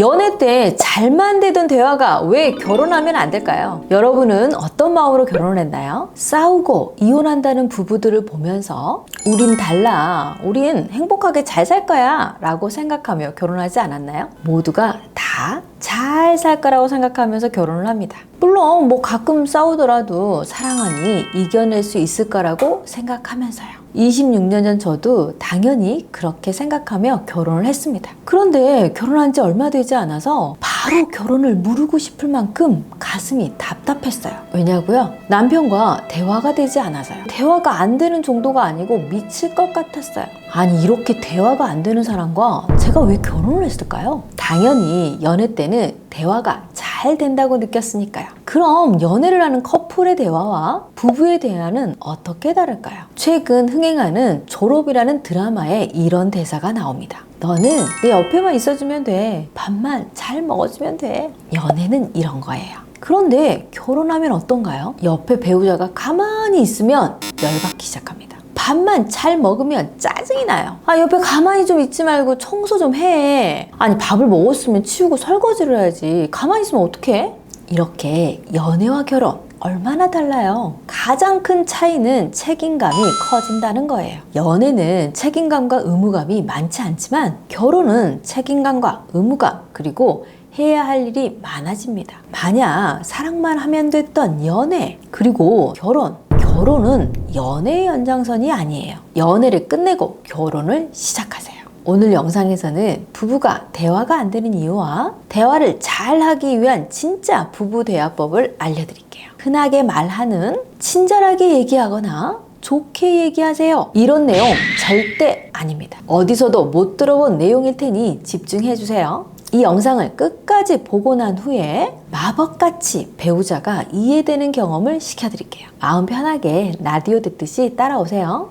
연애 때 잘만 되던 대화가 왜 결혼하면 안 될까요? 여러분은 어떤 마음으로 결혼을 했나요? 싸우고 이혼한다는 부부들을 보면서 우린 달라. 우린 행복하게 잘 살 거야. 라고 생각하며 결혼하지 않았나요? 모두가 다 잘 살 거라고 생각하면서 결혼을 합니다. 물론 뭐 가끔 싸우더라도 사랑하니 이겨낼 수 있을 거라고 생각하면서요. 26년 전 저도 당연히 그렇게 생각하며 결혼을 했습니다. 그런데 결혼한 지 얼마 되지 않아서 바로 결혼을 무르고 싶을 만큼 가슴이 답답했어요. 왜냐고요? 남편과 대화가 되지 않아서요. 대화가 안 되는 정도가 아니고 미칠 것 같았어요. 아니 이렇게 대화가 안 되는 사람과 제가 왜 결혼을 했을까요? 당연히 연애 때는 대화가 잘 된다고 느꼈으니까요. 그럼 연애를 하는 커플의 대화와 부부의 대화는 어떻게 다를까요? 최근 흥행하는 졸업이라는 드라마에 이런 대사가 나옵니다. 너는 내 옆에만 있어주면 돼. 밥만 잘 먹어주면 돼. 연애는 이런 거예요. 그런데 결혼하면 어떤가요? 옆에 배우자가 가만히 있으면 열받기 시작합니다. 밥만 잘 먹으면 짜증이 나요. 아, 옆에 가만히 좀 있지 말고 청소 좀 해. 아니, 밥을 먹었으면 치우고 설거지를 해야지. 가만히 있으면 어떡해? 이렇게 연애와 결혼 얼마나 달라요? 가장 큰 차이는 책임감이 커진다는 거예요. 연애는 책임감과 의무감이 많지 않지만 결혼은 책임감과 의무감 그리고 해야 할 일이 많아집니다. 만약 사랑만 하면 됐던 연애 그리고 결혼 결혼은 연애의 연장선이 아니에요. 연애를 끝내고 결혼을 시작하세요. 오늘 영상에서는 부부가 대화가 안 되는 이유와 대화를 잘 하기 위한 진짜 부부 대화법을 알려드릴게요. 흔하게 말하는 친절하게 얘기하거나 좋게 얘기하세요. 이런 내용 절대 아닙니다. 어디서도 못 들어본 내용일 테니 집중해 주세요. 이 영상을 끝까지 보고 난 후에 마법같이 배우자가 이해되는 경험을 시켜드릴게요. 마음 편하게 라디오 듣듯이 따라오세요.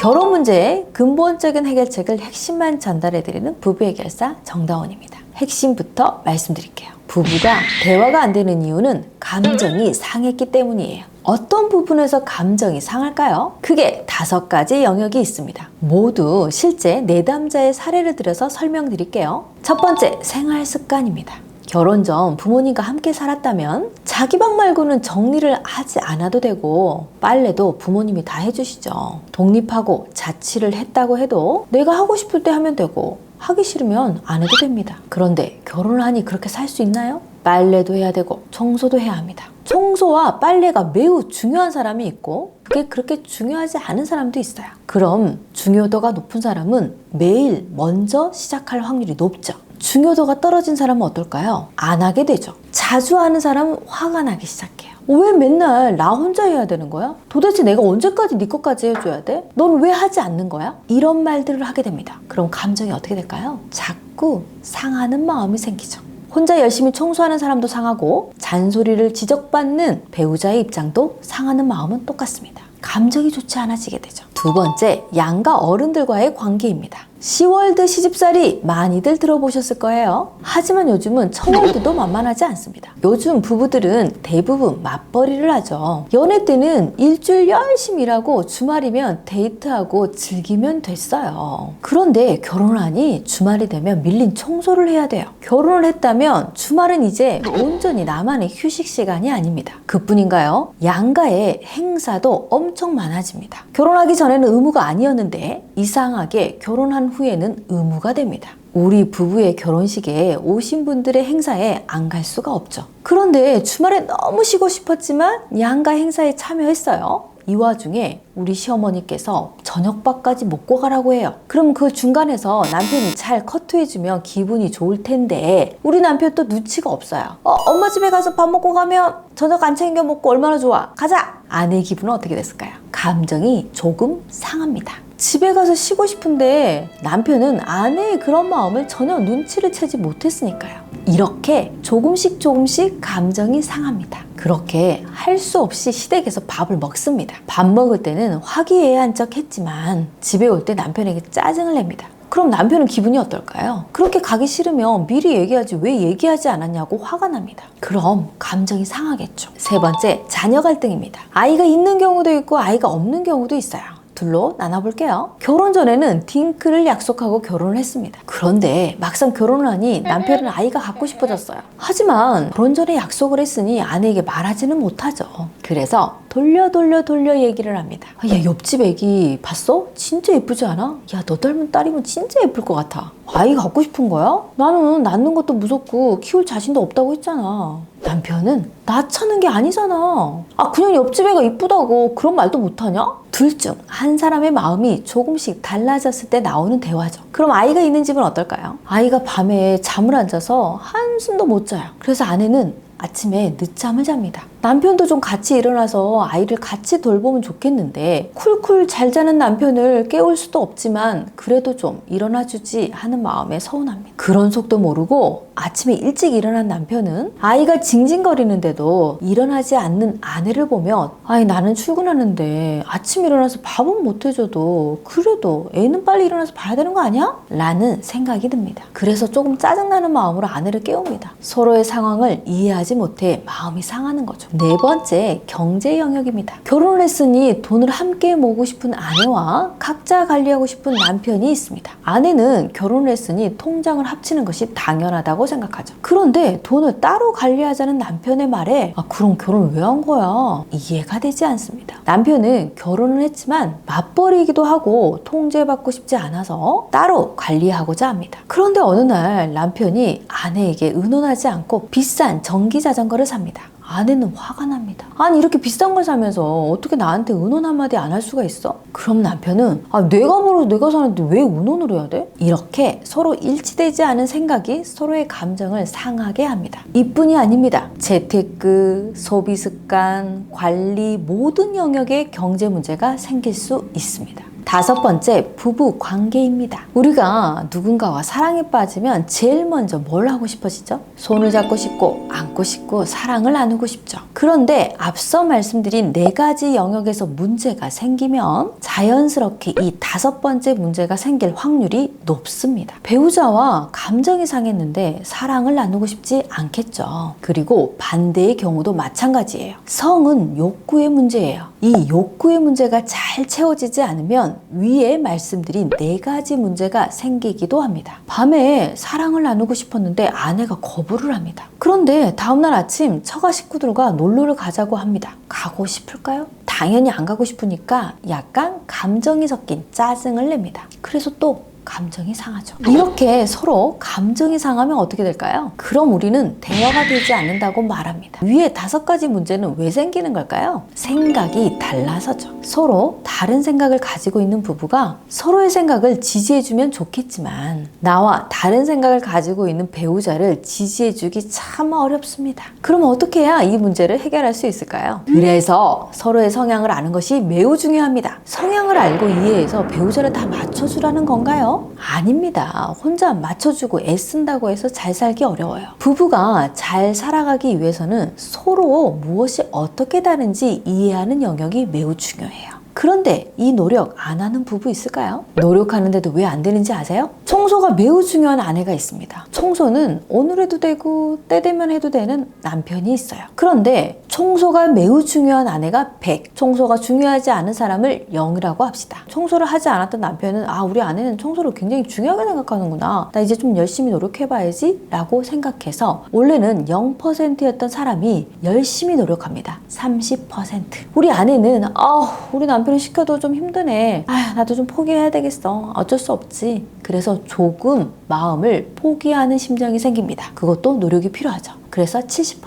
결혼 문제의 근본적인 해결책을 핵심만 전달해드리는 부부 해결사 정다원입니다. 핵심부터 말씀드릴게요. 부부가 대화가 안 되는 이유는 감정이 상했기 때문이에요. 어떤 부분에서 감정이 상할까요? 크게 다섯 가지 영역이 있습니다. 모두 실제 내담자의 사례를 들어서 설명드릴게요. 첫 번째, 생활 습관입니다. 결혼 전 부모님과 함께 살았다면 자기 방 말고는 정리를 하지 않아도 되고 빨래도 부모님이 다 해주시죠. 독립하고 자취를 했다고 해도 내가 하고 싶을 때 하면 되고 하기 싫으면 안 해도 됩니다. 그런데 결혼을 하니 그렇게 살 수 있나요? 빨래도 해야 되고 청소도 해야 합니다. 청소와 빨래가 매우 중요한 사람이 있고 그게 그렇게 중요하지 않은 사람도 있어요. 그럼 중요도가 높은 사람은 매일 먼저 시작할 확률이 높죠. 중요도가 떨어진 사람은 어떨까요? 안 하게 되죠. 자주 하는 사람은 화가 나기 시작해요. 왜 맨날 나 혼자 해야 되는 거야? 도대체 내가 언제까지 네 것까지 해줘야 돼? 넌 왜 하지 않는 거야? 이런 말들을 하게 됩니다. 그럼 감정이 어떻게 될까요? 자꾸 상하는 마음이 생기죠. 혼자 열심히 청소하는 사람도 상하고 잔소리를 지적받는 배우자의 입장도 상하는 마음은 똑같습니다. 감정이 좋지 않아지게 되죠. 두 번째, 양가 어른들과의 관계입니다. 시월드 시집살이 많이들 들어보셨을 거예요. 하지만 요즘은 청월드도 만만하지 않습니다. 요즘 부부들은 대부분 맞벌이를 하죠. 연애 때는 일주일 열심히 일하고 주말이면 데이트하고 즐기면 됐어요. 그런데 결혼을 하니 주말이 되면 밀린 청소를 해야 돼요. 결혼을 했다면 주말은 이제 온전히 나만의 휴식 시간이 아닙니다. 그뿐인가요? 양가의 행사도 엄청 많아집니다. 결혼하기 전에는 의무가 아니었는데 이상하게 결혼한 후에는 의무가 됩니다. 우리 부부의 결혼식에 오신 분들의 행사에 안 갈 수가 없죠. 그런데 주말에 너무 쉬고 싶었지만 양가 행사에 참여했어요. 이 와중에 우리 시어머니께서 저녁밥까지 먹고 가라고 해요. 그럼 그 중간에서 남편이 잘 커트해주면 기분이 좋을 텐데 우리 남편 또 눈치가 없어요. 어, 엄마 집에 가서 밥 먹고 가면 저녁 안 챙겨 먹고 얼마나 좋아. 가자! 아내 기분은 어떻게 됐을까요? 감정이 조금 상합니다. 집에 가서 쉬고 싶은데 남편은 아내의 그런 마음을 전혀 눈치를 채지 못했으니까요. 이렇게 조금씩 조금씩 감정이 상합니다. 그렇게 할 수 없이 시댁에서 밥을 먹습니다. 밥 먹을 때는 화기애애한 척 했지만 집에 올 때 남편에게 짜증을 냅니다. 그럼 남편은 기분이 어떨까요? 그렇게 가기 싫으면 미리 얘기하지 왜 얘기하지 않았냐고 화가 납니다. 그럼 감정이 상하겠죠. 세 번째, 자녀 갈등입니다. 아이가 있는 경우도 있고 아이가 없는 경우도 있어요. 둘로 나눠볼게요. 결혼 전에는 딩크를 약속하고 결혼을 했습니다. 그런데 막상 결혼을 하니 남편은 아이가 갖고 싶어졌어요. 하지만 결혼 전에 약속을 했으니 아내에게 말하지는 못하죠. 그래서 돌려 돌려 돌려 얘기를 합니다. 아, 야 옆집 애기 봤어? 진짜 예쁘지 않아? 야 너 닮은 딸이면 진짜 예쁠 것 같아. 아이 갖고 싶은 거야? 나는 낳는 것도 무섭고 키울 자신도 없다고 했잖아. 남편은 나 차는 게 아니잖아. 아 그냥 옆집 애가 이쁘다고 그런 말도 못하냐? 둘 중 한 사람의 마음이 조금씩 달라졌을 때 나오는 대화죠. 그럼 아이가 있는 집은 어떨까요? 아이가 밤에 잠을 안 자서 한숨도 못 자요. 그래서 아내는 아침에 늦잠을 잡니다. 남편도 좀 같이 일어나서 아이를 같이 돌보면 좋겠는데 쿨쿨 잘 자는 남편을 깨울 수도 없지만 그래도 좀 일어나 주지 하는 마음에 서운합니다. 그런 속도 모르고 아침에 일찍 일어난 남편은 아이가 징징거리는데도 일어나지 않는 아내를 보면 아이 나는 출근하는데 아침 일어나서 밥은 못 해줘도 그래도 애는 빨리 일어나서 봐야 되는 거 아니야? 라는 생각이 듭니다. 그래서 조금 짜증나는 마음으로 아내를 깨웁니다. 서로의 상황을 이해하지 못해 마음이 상하는 거죠. 네 번째, 경제 영역입니다. 결혼을 했으니 돈을 함께 모으고 싶은 아내와 각자 관리하고 싶은 남편이 있습니다. 아내는 결혼을 했으니 통장을 합치는 것이 당연하다고 생각하죠. 그런데 돈을 따로 관리하자는 남편의 말에 아, 그럼 결혼 왜 한 거야? 이해가 되지 않습니다. 남편은 결혼을 했지만 맞벌이기도 하고 통제받고 싶지 않아서 따로 관리하고자 합니다. 그런데 어느 날 남편이 아내에게 의논하지 않고 비싼 전기 자전거를 삽니다. 아내는 화가 납니다. 아니 이렇게 비싼 걸 사면서 어떻게 나한테 의논 한마디 안 할 수가 있어? 그럼 남편은 아 내가 벌어서 내가 사는데 왜 의논을 해야 돼? 이렇게 서로 일치되지 않은 생각이 서로의 감정을 상하게 합니다. 이뿐이 아닙니다. 재테크, 소비 습관, 관리 모든 영역에 경제 문제가 생길 수 있습니다. 다섯 번째, 부부 관계입니다. 우리가 누군가와 사랑에 빠지면 제일 먼저 뭘 하고 싶어지죠? 손을 잡고 싶고, 안고 싶고, 사랑을 나누고 싶죠. 그런데 앞서 말씀드린 네 가지 영역에서 문제가 생기면 자연스럽게 이 다섯 번째 문제가 생길 확률이 높습니다. 배우자와 감정이 상했는데 사랑을 나누고 싶지 않겠죠. 그리고 반대의 경우도 마찬가지예요. 성은 욕구의 문제예요. 이 욕구의 문제가 잘 채워지지 않으면 위에 말씀드린 네 가지 문제가 생기기도 합니다. 밤에 사랑을 나누고 싶었는데 아내가 거부를 합니다. 그런데 다음날 아침 처가 식구들과 놀러를 가자고 합니다. 가고 싶을까요? 당연히 안 가고 싶으니까 약간 감정이 섞인 짜증을 냅니다. 그래서 또 감정이 상하죠. 이렇게 서로 감정이 상하면 어떻게 될까요? 그럼 우리는 대화가 되지 않는다고 말합니다. 위에 다섯 가지 문제는 왜 생기는 걸까요? 생각이 달라서죠. 서로 다른 생각을 가지고 있는 부부가 서로의 생각을 지지해주면 좋겠지만 나와 다른 생각을 가지고 있는 배우자를 지지해주기 참 어렵습니다. 그럼 어떻게 해야 이 문제를 해결할 수 있을까요? 그래서 서로의 성향을 아는 것이 매우 중요합니다. 성향을 알고 이해해서 배우자를 다 맞춰주라는 건가요? 아닙니다. 혼자 맞춰주고 애쓴다고 해서 잘 살기 어려워요. 부부가 잘 살아가기 위해서는 서로 무엇이 어떻게 다른지 이해하는 영역이 매우 중요해요. 그런데 이 노력 안 하는 부부 있을까요? 노력하는데도 왜 안 되는지 아세요? 청소가 매우 중요한 아내가 있습니다. 청소는 오늘 해도 되고 때 되면 해도 되는 남편이 있어요. 그런데 청소가 매우 중요한 아내가 100, 청소가 중요하지 않은 사람을 0이라고 합시다. 청소를 하지 않았던 남편은 아 우리 아내는 청소를 굉장히 중요하게 생각하는구나. 나 이제 좀 열심히 노력해봐야지 라고 생각해서 원래는 0%였던 사람이 열심히 노력합니다. 30%. 우리 아내는 아 우리 남편이 시켜도 좀 힘드네. 아 나도 좀 포기해야 되겠어. 어쩔 수 없지. 그래서 조금 마음을 포기하는 심정이 생깁니다. 그것도 노력이 필요하죠. 그래서 70%.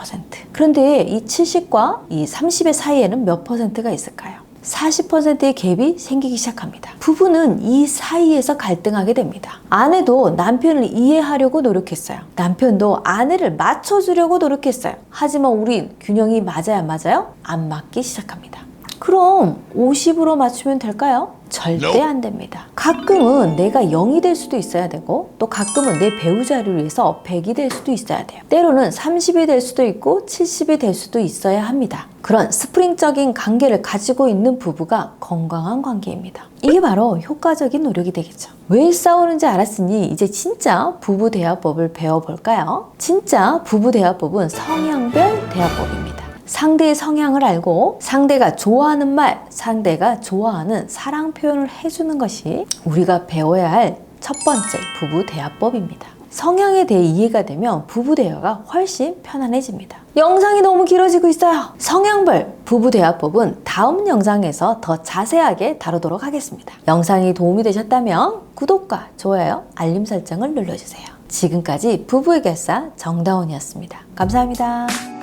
그런데 이 70과 이 30의 사이에는 몇 퍼센트가 있을까요? 40%의 갭이 생기기 시작합니다. 부부는 이 사이에서 갈등하게 됩니다. 아내도 남편을 이해하려고 노력했어요. 남편도 아내를 맞춰주려고 노력했어요. 하지만 우린 균형이 맞아야 맞아요? 안 맞기 시작합니다. 그럼 50으로 맞추면 될까요? 절대 안 됩니다. 가끔은 내가 0이 될 수도 있어야 되고 또 가끔은 내 배우자를 위해서 100이 될 수도 있어야 돼요. 때로는 30이 될 수도 있고 70이 될 수도 있어야 합니다. 그런 스프링적인 관계를 가지고 있는 부부가 건강한 관계입니다. 이게 바로 효과적인 노력이 되겠죠. 왜 싸우는지 알았으니 이제 진짜 부부 대화법을 배워볼까요? 진짜 부부 대화법은 성향별 대화법입니다. 상대의 성향을 알고 상대가 좋아하는 말, 상대가 좋아하는 사랑 표현을 해주는 것이 우리가 배워야 할 첫 번째 부부 대화법입니다. 성향에 대해 이해가 되면 부부 대화가 훨씬 편안해집니다. 영상이 너무 길어지고 있어요. 성향별 부부 대화법은 다음 영상에서 더 자세하게 다루도록 하겠습니다. 영상이 도움이 되셨다면 구독과 좋아요, 알림 설정을 눌러주세요. 지금까지 부부의 결사 정다운이었습니다. 감사합니다.